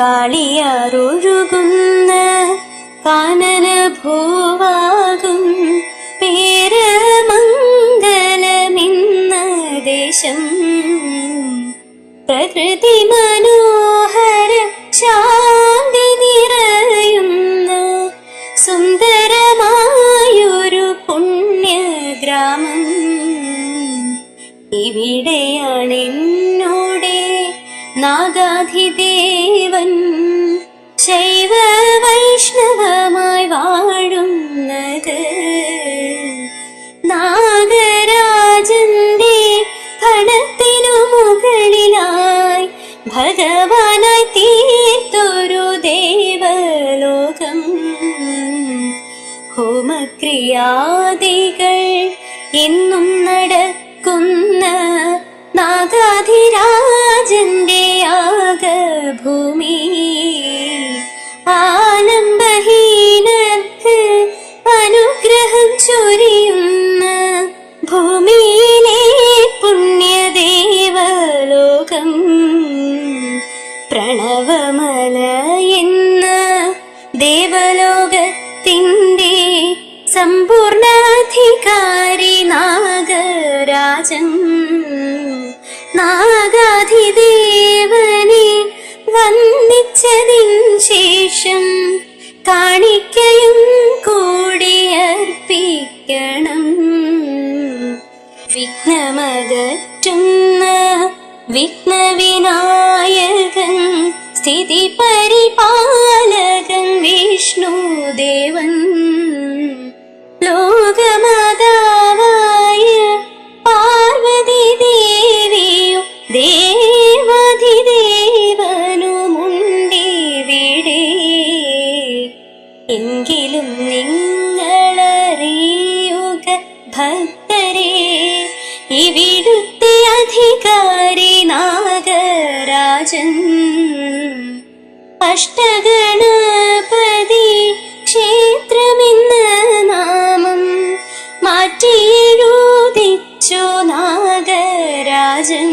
കാളിയാറൊഴുകുന്ന കാനന ഭൂവാകും പേര് മംഗലമിന്ന ദേശം. പ്രകൃതി മനോഹര ശാന്തി നിറയുന്ന സുന്ദരമായൊരു പുണ്യഗ്രാമം. ഇവിടെയാണ് എന്നോടെ ശൈവ വൈഷ്ണവമായി വാഴുന്നത് നാഗരാജന്റെ ഫണത്തിനു മുകളിലായി ഭഗവാനായി തീർത്തൊരു ദേവലോകം. ഹോമക്രിയാദികൾ എന്നും നടക്കുന്ന നാഗാധിരാജന്റെ യാഗഭൂമി ആലംബഹീനർക്ക് അനുഗ്രഹം ചൊരിയുന്ന ഭൂമിയിലെ പുണ്യദേവലോകം. പ്രണവമല എന്ന ദേവലോകത്തിന്റെ സമ്പൂർണാധികാരി നാഗരാജൻ. നാഗാധിദേവനെ വന്ദിച്ചതിൻ ശേഷം കാണിക്കയും കൂടി അർപ്പിക്കണം. വിഘ്നമകറ്റുന്ന വിഘ്നവിനായകൻ സ്ഥിതി പരിപാലകൻ വിഷ്ണുദേവൻ. ലോകമാതാവായ ഭക്തരെ ഇവിടുത്തെ അധികാരി നാഗരാജൻ. അഷ്ടഗണപതി ക്ഷേത്രമെന്ന നാമം മാറ്റിയെഴുതിച്ചു നാഗരാജൻ.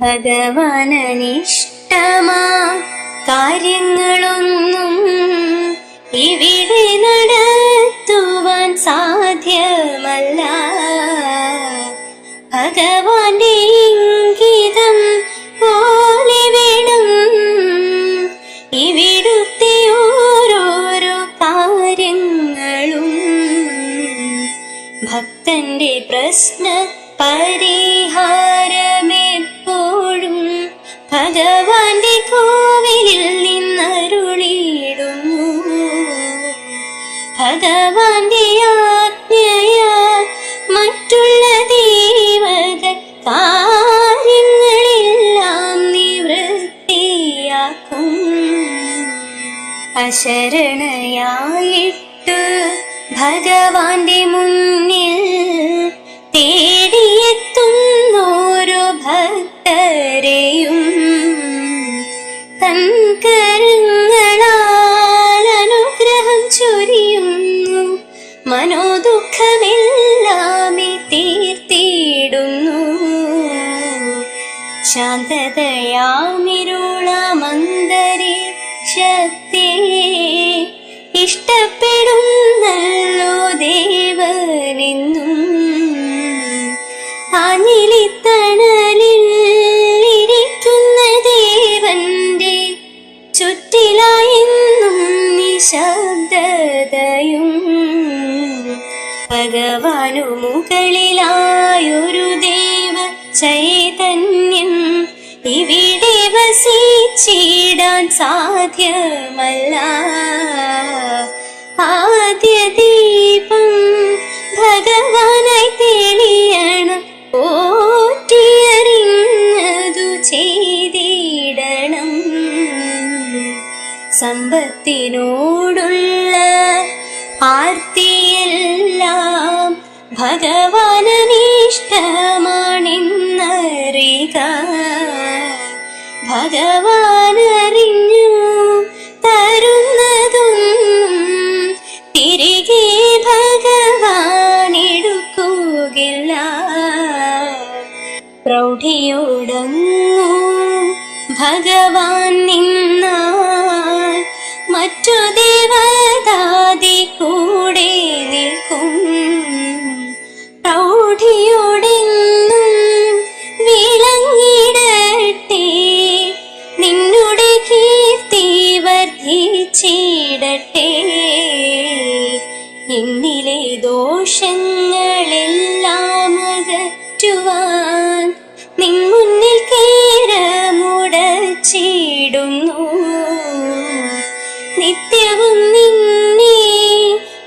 ഭഗവാനനിഷ്ടമാ കാര്യങ്ങളൊന്നും സാധ്യമല്ല കാര്യങ്ങളെല്ലാം നിവൃത്തിയാക്കും. അശരണയായിട്ട് ഭഗവാന്റെ മുന്നിൽ ശാന്തതയാമിരുളമന്തരീക്ഷത്തെ ഇഷ്ടപ്പെടുന്നല്ലോ ദേവനെന്നും. അനിലിത്തണലിൽ ഇരിക്കുന്ന ദേവന്റെ ചുറ്റിലായെന്നും നിശബ്ദതയും ഭഗവാനു മുകളിലായൊരു ദേവ ചൈതന്യം ഇവിടെ വസിച്ചിടാൻ സാധ്യമല്ല. ആദ്യ ദീപം ഭഗവാനായി തെളിയണം. ഓറ്റിയറിഞ്ഞതു ചെയ്തിടണം. സമ്പത്തിനോടുള്ള ആർത്തിയെല്ലാം ഭഗവാനനിഷ്ടമാണെന്നറിക ഭഗവാനറിഞ്ഞു തരുന്നതും തിരികെ ഭഗവാനെടുക്കുകയില്ല. പ്രൗഢിയോടങ്ങു ഭഗവാൻ നിന്നാൽ മറ്റു ദേവതാതി കേരമുടച്ചിടുന്നു നിത്യവും നിന്നെ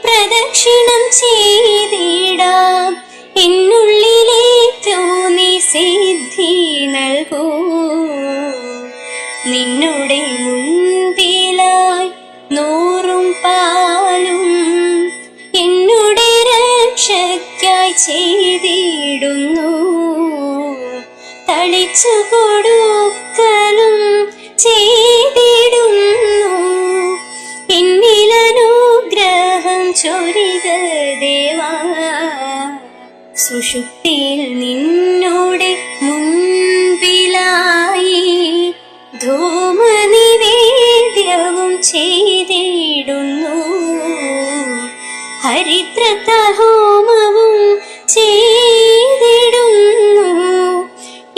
പ്രദക്ഷിണം ചെയ്തിടാം. എന്നുള്ളിലേറ്റോ നീ സിദ്ധി നൽകൂ. നിന്നുടെ മുൻപിലായി നൂറും പാലും എന്നുടെ രക്ഷയ്ക്കായി ചെയ്തിടുന്നു. തളിച്ചു കൊടുക്കലും സുഷുപ്തിയിൽ നിന്നോടെ മുൻപിലായി ധൂമനിവേദ്യവും ചെയ്തിടുന്നു. ഹരിദ്രഹോമവും ചെയ്തിടുന്നു.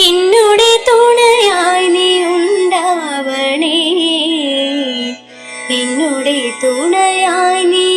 എന്നോടെ തുണയായി നീ ഉണ്ടാവണേ. എന്നോടെ തുണയായി